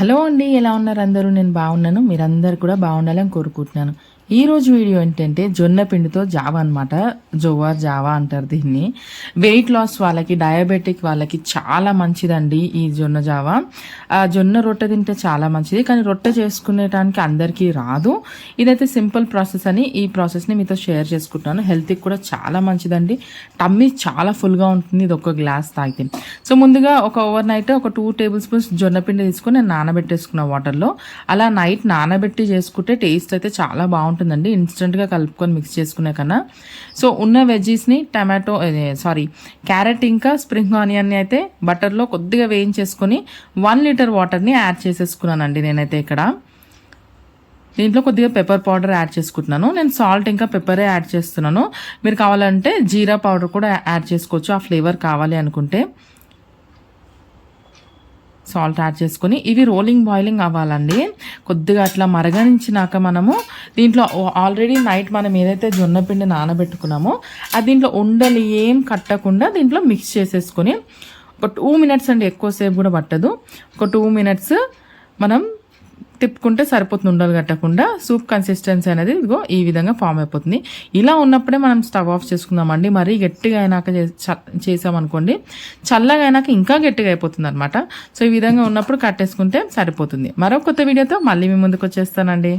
Hello అండి ఎలా ఉన్నారు అందరూ? నేను బాగున్నాను. మీరందరూ కూడా బాగుండాలని కోరుకుంటున్నాను. ఈ రోజు వీడియో ఏంటంటే జొన్న పిండితో జావా అనమాట జోవార్ జావా అంటారు దీన్ని. వెయిట్ లాస్ వాళ్ళకి డయాబెటిక్ వాళ్ళకి చాలా మంచిదండి ఈ జొన్న జావా. జొన్న రొట్టె తింటే చాలా మంచిది కానీ రొట్టె చేసుకునేటానికి అందరికీ రాదు. ఇదైతే సింపుల్ ప్రాసెస్ అని ఈ ప్రాసెస్ని మీతో షేర్ చేసుకుంటున్నాను హెల్త్కి కూడా చాలా మంచిదండి. టమ్మీ చాలా ఫుల్గా ఉంటుంది ఇది ఒక గ్లాస్ తాగితే. సో ముందుగా ఒక ఓవర్ నైట్ ఒక టూ టేబుల్ స్పూన్స్ జొన్న పిండి తీసుకొని నేను నానబెట్టేసుకున్న వాటర్లో అలా నైట్ నానబెట్టి చేసుకుంటే టేస్ట్ అయితే చాలా బాగుంటుంది. బాగుంటుందండి. ఇన్స్టెంట్గా కలుపుకొని మిక్స్ చేసుకునే కన్నా. సో ఉన్న వెజ్జీస్ని టమాటో సారీ క్యారెట్ ఇంకా స్ప్రింగ్ ఆనియన్ని అయితే బటర్లో కొద్దిగా వేయించేసుకొని వన్ లీటర్ వాటర్ని యాడ్ చేసేసుకున్నానండి నేనైతే ఇక్కడ. దీంట్లో కొద్దిగా పెప్పర్ పౌడర్ యాడ్ చేసుకుంటున్నాను. నేను సాల్ట్ ఇంకా పెప్పరే యాడ్ చేస్తున్నాను. మీరు కావాలంటే జీరా పౌడర్ కూడా యాడ్ చేసుకోవచ్చు. ఆ ఫ్లేవర్ కావాలి అనుకుంటే. సాల్ట్ యాడ్ చేసుకొని ఇవి రోలింగ్ బాయిలింగ్ అవ్వాలండి. కొద్దిగా అట్లా మరగనించినాక మనము దీంట్లో ఆల్రెడీ నైట్ మనం ఏదైతే జొన్న పిండి నానబెట్టుకున్నామో అది దీంట్లో ఉండలు ఏం కట్టకుండా దీంట్లో మిక్స్ చేసేసుకొని ఒక టూ మినిట్స్ అండి ఎక్కువసేపు కూడా పట్టదు. ఒక టూ మినిట్స్ మనం తిప్పుకుంటే సరిపోతుంది ఉండలు కట్టకుండా. సూప్ కన్సిస్టెన్సీ అనేది ఇదిగో ఈ విధంగా ఫామ్ అయిపోతుంది. ఇలా ఉన్నప్పుడే మనం స్టవ్ ఆఫ్ చేసుకుందామండి. మరీ గట్టిగా అయినాక చేసామనుకోండి చల్లగా అయినాక ఇంకా గట్టిగా అయిపోతుంది అనమాట సో ఈ విధంగా ఉన్నప్పుడు కట్టేసుకుంటే సరిపోతుంది. మరో కొత్త వీడియోతో మళ్ళీ మీ ముందుకు వచ్చేస్తానండి.